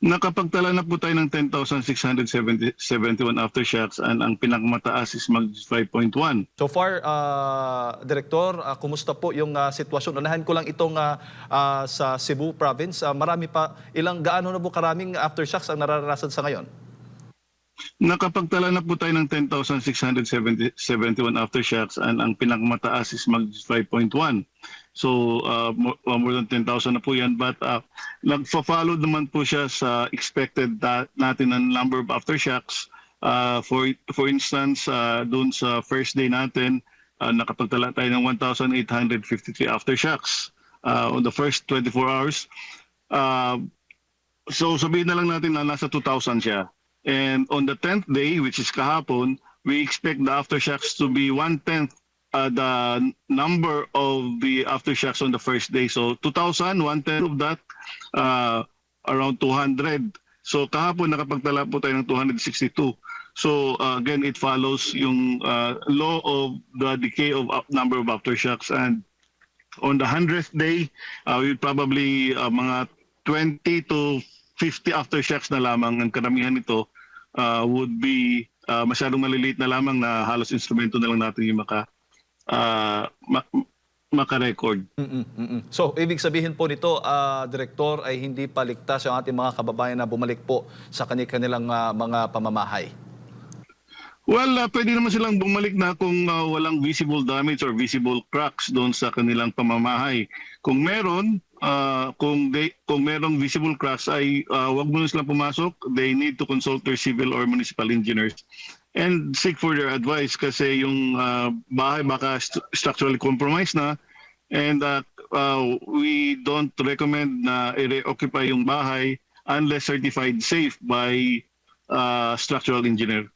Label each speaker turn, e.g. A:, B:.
A: Nakapagtala na po tayo ng 10,671 aftershocks and ang pinakamataas is mag 5.1.
B: So far, ah, Direktor, ah, kumusta po yung ah, sitwasyon? Unahan ko lang itong ah, ah, sa Cebu Province. Ah, marami pa, ilang gaano na po karaming aftershocks ang nararanasan sa ngayon?
A: Nakapagtala na po tayo ng 10,671 aftershocks and ang pinakamataas is mag 5.1. So uh, more, uh, more than 10,000 na po yan but uh, nagfa-follow naman po siya sa expected da- natin ng number of aftershocks. Uh, for for instance, uh, doon sa first day natin, uh, nakapagtala tayo ng 1,853 aftershocks uh, on the first 24 hours. Uh, So sabihin na lang natin na nasa 2,000 siya. And on the 10th day, which is kahapon, we expect the aftershocks to be one-tenth uh, the number of the aftershocks on the first day. So 2,000, one-tenth of that, uh, around 200. So kahapon nakapagtala po tayo ng 262. So uh, again, it follows yung uh, law of the decay of number of aftershocks and on the 100th day, uh, we probably uh, mga 20 to 50 aftershocks na lamang ang karamihan nito uh, would be uh, masyadong maliliit na lamang na halos instrumento na lang natin yung maka uh, ma- maka-record.
B: Mm-mm, mm-mm. So, ibig sabihin po nito, ah, Direktor, ay hindi paligtas ang ating mga kababayan na bumalik po sa kanilang ah, mga pamamahay.
A: Well, uh, pwede naman silang bumalik na kung uh, walang visible damage or visible cracks doon sa kanilang pamamahay. Kung meron, uh, kung they, kung merong visible cracks ay uh, wag muna silang pumasok. They need to consult their civil or municipal engineers and seek for their advice kasi yung uh, bahay baka st- structurally compromised na and uh, uh, we don't recommend na i-reoccupy yung bahay unless certified safe by uh, structural engineer.